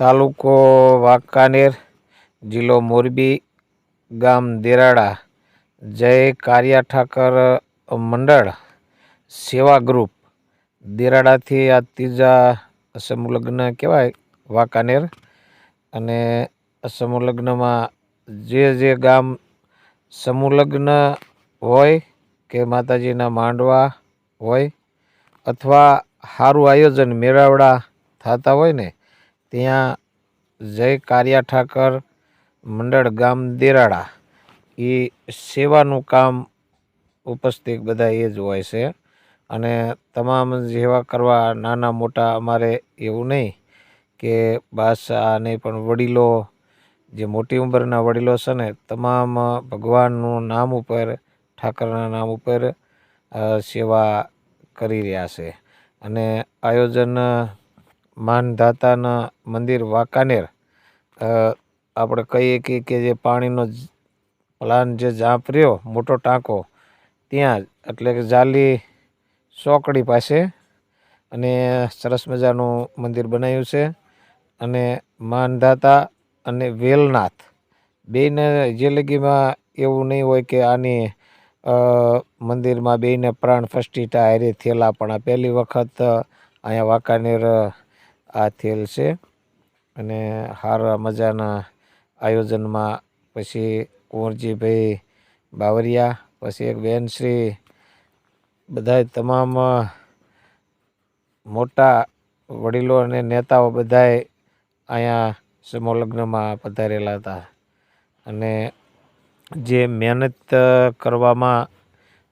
તાલુકો વાંકાનેર, જિલ્લો મોરબી, ગામ દેરાડા, જય કારિયા ઠાકર મંડળ સેવા ગ્રુપ. દેરાડાથી આ ત્રીજા સમૂહલગ્ન કહેવાય વાંકાનેર અને સમૂહલગ્નમાં જે જે ગામ સમૂહલગ્ન હોય કે માતાજીના માંડવા હોય અથવા સારું આયોજન મેળાવડા થતા હોય ને ત્યાં જય કારિયા ઠાકર મંડળ ગામ દેરાડા એ સેવાનું કામ ઉપસ્થિત બધા એ જ હોય છે. અને તમામ સેવા કરવા નાના મોટા અમારે એવું નહીં કે બાદશાહ નહીં, પણ વડીલો, જે મોટી ઉંમરના વડીલો છે ને, તમામ ભગવાનનું નામ ઉપર, ઠાકરના નામ ઉપર સેવા કરી રહ્યા છે. અને આયોજન માનધાતાના મંદિર વાંકાનેર આપણે કહીએ કે કે જે પાણીનો પ્લાન જે જાપ રહ્યો, મોટો ટાંકો, ત્યાં એટલે કે જાલી ચોકડી પાસે અને સરસ મજાનું મંદિર બનાવ્યું છે અને માનધાતા અને વેલનાથ, બેને જે લગીમાં એવું નહીં હોય કે આની મંદિરમાં બેને પ્રાણ ફસ્ટીટા હારે થયેલા પણ આ પહેલી વખત અહીંયા વાંકાનેર આ થયેલ છે અને સારા મજાના આયોજનમાં પછી કુંવરજીભાઈ બાવરિયા, પછી એક બેનશ્રી બધાય તમામ મોટા વડીલો અને નેતાઓ બધાએ અહીંયા સમૂહ લગ્નમાં પધારેલા હતા. અને જે મહેનત કરવામાં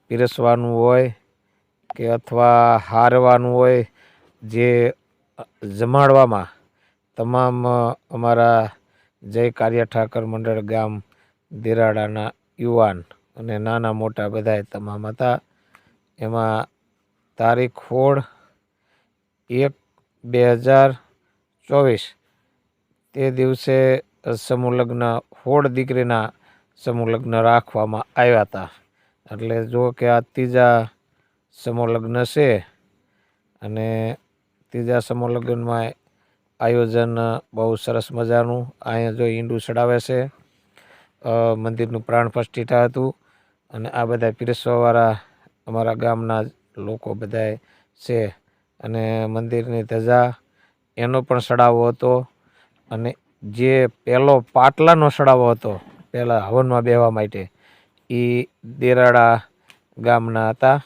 પીરસવાનું હોય કે અથવા હારવાનું હોય, જે જમાડવામાં તમામ અમારા જય કાર્ય ઠાકર મંડળ ગામ દેરાડાના યુવાન અને નાના મોટા બધાએ તમામ હતા. એમાં તારીખ હોળ એક બે હજાર ચોવીસ, તે દિવસે સમૂહલગ્ન હોળ દીકરીના સમૂહલગ્ન રાખવામાં આવ્યા હતા. એટલે જો કે આ ત્રીજા સમૂહલગ્ન છે અને ત્રીજા સમૂહ આયોજન બહુ સરસ મજાનું. અહીંયા જો ઈંડું ચડાવે છે મંદિરનું પ્રાણ પ્રતિષ્ઠા હતું અને આ બધા પીરસવાવાળા અમારા ગામના લોકો બધાય છે અને મંદિરની ધજા એનો પણ ચડાવો હતો અને જે પહેલો પાટલાનો ચડાવો હતો, પહેલાં હવનમાં બેહવા માટે એ દેરાડા ગામના હતા.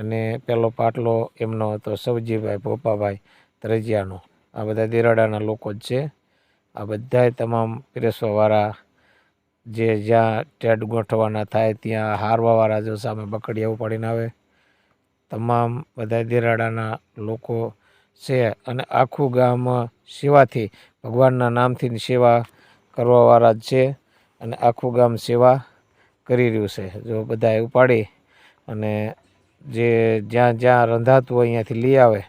અને પહેલો પાટલો એમનો હતો સવજીભાઈ, ભોપાભાઈ, ત્રજિયાનો. આ બધા દેરાડાના લોકો જ છે. આ બધાય તમામ પીરસવાવાળા જે જ્યાં ટેડ ગોઠવાના થાય ત્યાં હારવાવાળા જો સામે બકડીયા ઉપાડીને આવે. તમામ બધા દેરાડાના લોકો છે અને આખું ગામ સેવાથી, ભગવાનના નામથી સેવા કરવાવાળા જ છે અને આખું ગામ સેવા કરી રહ્યું છે. જો બધાએ ઉપાડી અને જે જ્યાં જ્યાં રંધાતું હોય અહીંયાથી લઈ આવે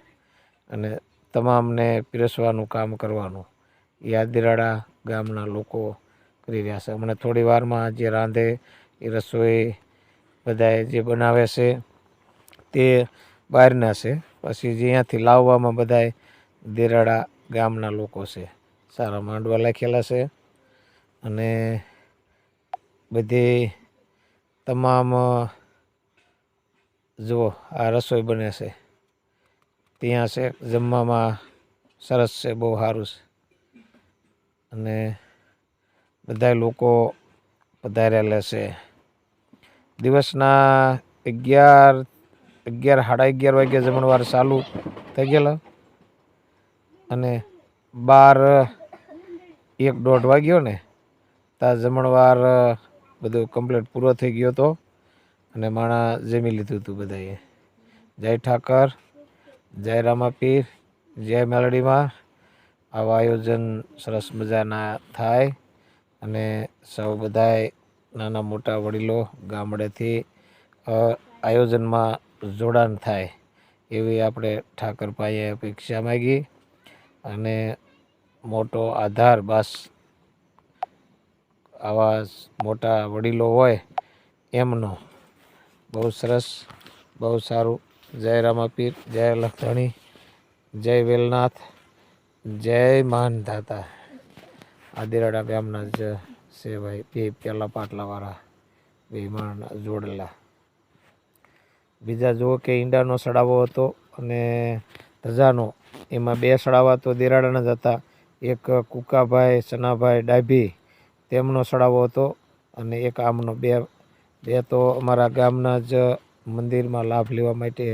અને તમામને પીરસવાનું કામ કરવાનું. એ ગામના લોકો કરી રહ્યા છે. હમણાં થોડી વારમાં જે રાંધે એ રસોઈ બધાએ જે બનાવે છે તે બહારના છે. પછી જે અહીંયાથી લાવવામાં બધાય દેરાડા ગામના લોકો છે. સારા માંડવા લખેલા છે અને બધી તમામ જુઓ, આ રસોઈ બને છે. ત્યાં છે, જમવામાં સરસ છે, બહુ સારું છે. અને બધા લોકો પધારેલા છે. દિવસના અગિયાર અગિયાર, સાડા અગિયાર વાગ્યા જમણવાર ચાલુ થઈ ગયેલા. અને બાર, એક દોઢ વાગ્યો ને ત્યાં જમણવાર બધું કમ્પ્લીટ પૂરો થઈ ગયો હતો અને માણા જમી લીધું હતું બધાએ. જય ઠાકર, જય રામાપીર, જય મેલડીમાં આવા આયોજન સરસ મજાના થાય અને સૌ બધાય નાના મોટા વડીલો ગામડેથી આયોજનમાં જોડાણ થાય એવી આપણે ઠાકર પાસે અપેક્ષા માગી અને મોટો આધાર બસ આવા મોટા વડીલો હોય એમનો બહુ સરસ, બહુ સારું. જય રામાપીર, જય લખણી, જય વેલનાથ, જય માન દાતા આદિરાડા ગામના જ છે ભાઈ, બે પેલા પાટલાવાળા, બે માણ જોડેલા. બીજા જુઓ કે ઈંડાનો સડાવો હતો અને ધજાનો. એમાં બે સડાવા તો દિરાડાના જ હતા. એક કુકાભાઈ, સનાભાઈ, ડાભી, તેમનો સડાવો હતો અને એક આમનો બે બે તો અમારા ગામના જ મંદિરમાં લાભ લેવા માટે